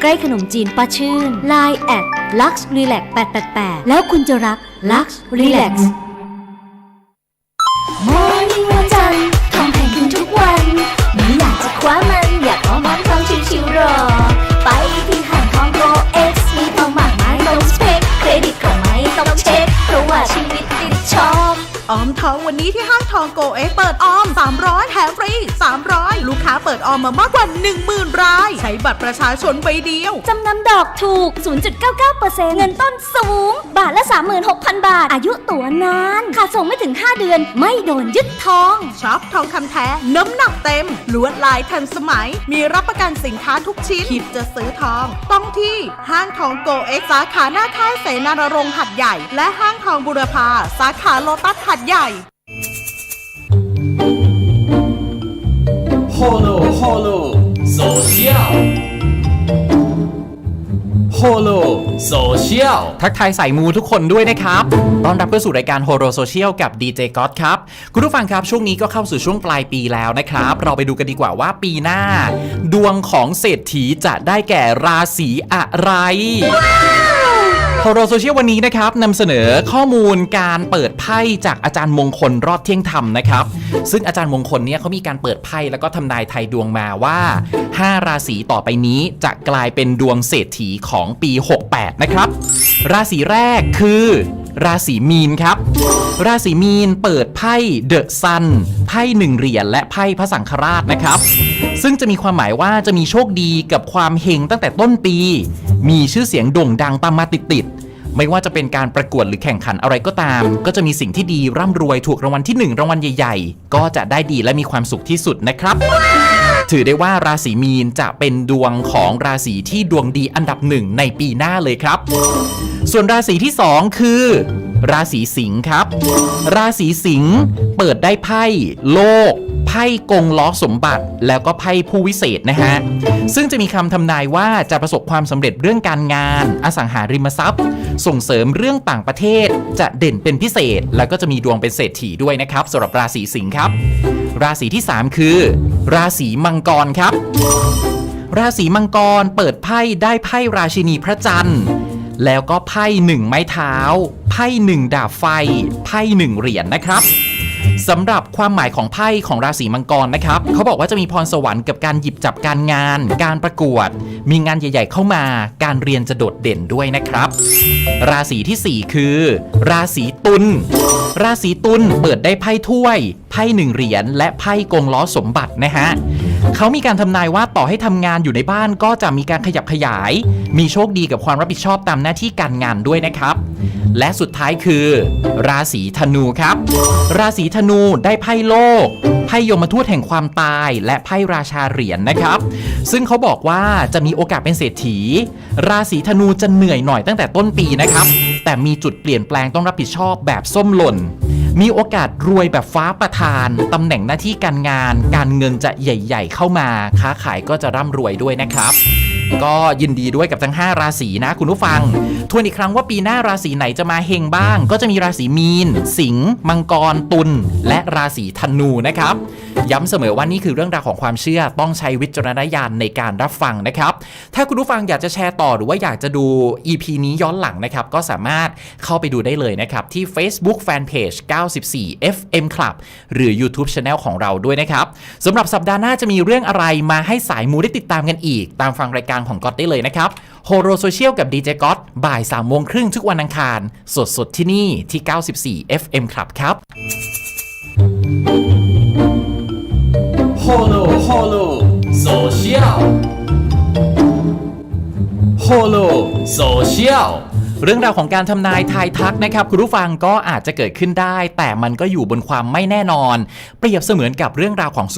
ใกล้ขนมจีนป้าชื่น Line แอด Lux Relax 888 แล้วคุณจะรัก Lux Relax มอร์นิ่งวันจันทร์ทองแพงขึ้นทุกวันไม่อยากจะคว้ามัน อยากเอามันทองชิวๆรอ ไปที่ห้างทองโกเอ็กซ์มีทองมากมายลงสเปคเครดิตก็ไม่ต้องเช็ค เพราะว่าชีวิตติดช็อปออมทองวันนี้ที่ห้างทองโกเอ็กเปิดออม 300แถมฟรี 300 ลูกค้าเปิดออมมามากกว่า 10,000 ราย ใช้บัตรประชาชนใบเดียว จำนำดอกถูก 0.99%เงินต้นสูง บาทละ 36,000 บาท อายุตัวนานขาดส่งไม่ถึง 5 เดือน ไม่โดนยึดทองช็อปทองคำแท้ น้ำหนักเต็ม ลวดลายทันสมัย มีรับประกันสินค้าทุกชิ้น คิดจะซื้อทอง ต้องที่ห้างทองโกเอ็กสาขาหน้าค่ายเสนารรงค์หัดใหญ่ และห้างทองบุรพาสาขาโลตัสหัดใหญ่ Holo Holo Social Holo Social ทักทายสายมูทุกคนด้วยนะครับ ต้อนรับเข้าสู่รายการ Horo Social กับ DJ g o d ครับ คุณผู้ฟังครับ ช่วงนี้ก็เข้าสู่ช่วงปลายปีแล้วนะครับ เราไปดูกันดีกว่าว่าปีหน้า ดวงของเศรษฐีจะได้แก่ราศีอะไร โรโซเชียลวันนี้นะครับนำเสนอข้อมูลการเปิดไพ่จากอาจารย์มงคลรอดเที่ยงธรรมนะครับ ซึ่งอาจารย์มงคลเนี่ยเขามีการเปิดไพ่แล้วก็ทำนายไทยดวงมาว่า 5 ราศีต่อไปนี้จะกลายเป็นดวงเศรษฐีของปี 68 นะครับ ราศีแรกคือ ราศีมีนครับ ราศีมีนเปิดไพ่เดอะซันไพ่หนึ่งเหรียญและไพ่พระสังฆราชนะครับ ซึ่งจะมีความหมายว่าจะมีโชคดีกับความเฮงตั้งแต่ต้นปี มีชื่อเสียงโด่งดังตามมาติดๆ ไม่ว่าจะเป็นการประกวดหรือแข่งขันอะไรก็ตาม ก็จะมีสิ่งที่ดีร่ำรวยถูกรางวัลที่ 1 รางวัลใหญ่ๆ ก็จะได้ดีและมีความสุขที่สุดนะครับ ถือได้ว่าราศีมีนจะเป็นดวงของราศีที่ดวงดีอันดับหนึ่งในปีหน้าเลยครับ ส่วนราศีที่ 2 คือ ราศีสิงห์ครับ ราศีสิงห์เปิดได้ไพ่โลก ไพ่กงล้อสมบัติ แล้วก็ไพ่ผู้วิเศษนะฮะ ซึ่งจะมีคำทำนายว่าจะประสบความสำเร็จเรื่องการงาน อสังหาริมทรัพย์ ส่งเสริมเรื่องต่างประเทศ จะเด่นเป็นพิเศษ แล้วก็จะมีดวงเป็นเศรษฐีด้วยนะครับสำหรับราศีสิงห์ครับ ราศีที่ 3 คือ ราศีมังกรครับ ราศีมังกรเปิดไพ่ได้ไพ่ราชินีพระจันทร์แล้วก็ไพ่หนึ่งไม้เท้า พ่หนึ่งดาบไฟ ไพ่หนึ่งเหรียญนะครับสำหรับความหมายของไพ่ของราศีมังกรนะครับเขาบอกว่าจะมีพรสวรรค์กับการหยิบจับการงาน การประกวด มีงานใหญ่ ๆ เข้ามา การเรียนจะโดดเด่นด้วยนะครับ ราศีทีสี่4 คือ ราศีตุลราศีตุลเปิดได้ไพ่ถ้วย ไพ่หนึ่งเหรียญและไพ่กงล้อสมบัตินะฮะ เขามีการทำนายว่าต่อให้ทำงานอยู่ในบ้านก็จะมีการขยับขยาย มีโชคดีกับความรับผิดชอบตามหน้าที่การงานด้วยนะครับ และสุดท้ายคือ ราศีธนูครับ ราศีธนูได้ไพ่โลกไพ่ยมทูตแห่งความตาย และไพ่ราชาเหรียญนะครับ ซึ่งเขาบอกว่าจะมีโอกาสเป็นเศรษฐี ราศีธนูจะเหนื่อยหน่อยตั้งแต่ต้นปีนะครับ แต่มีจุดเปลี่ยนแปลงต้องรับผิดชอบแบบส้มหล่น มีโอกาสรวยแบบฟ้าประทาน ตำแหน่งหน้าที่การงาน การเงินจะใหญ่ ๆ เข้ามา ค้าขายก็จะร่ำรวยด้วยนะครับ ก็ยินดีด้วยกับทั้ง 5 ราศีนะคุณผู้ฟัง ทวนอีกครั้งว่าปีหน้าราศีไหนจะมาเฮงบ้าง ก็จะมีราศีมีน สิงห์มังกร ตุลและราศีธนูนะครับ ย้ำเสมอว่านี่คือเรื่องราวของความเชื่อต้องใช้วิจารณญาณในการรับฟังนะครับ ถ้าคุณผู้ฟังอยากจะแชร์ต่อหรือว่าอยากจะดู EP นี้ย้อนหลังนะครับ ก็สามารถเข้าไปดูได้เลยนะครับ ที่ Facebook Fanpage 94 FM Club หรือ YouTube Channel ของเราด้วยนะครับสำหรับสัปดาห์หน้าจะมีเรื่องอะไรมาให้สายมูได้ติดตามกันอีก ตามฟังรายการของก๊อตได้เลยนะครับโฮโรโซเชียลกับดีเจก๊อตบ่าย3โมงครึ่งทุกวันอังคาร สดๆที่นี่ที่ 94 FM Club ครับ Holo Holo Social Holo Social เรื่องราวของการทำนายทายทักนะครับคุณผู้ฟังก็อาจจะเกิดขึ้นได้ แต่มันก็อยู่บนความไม่แน่นอน เปรียบเสมือนกับเรื่องราวของ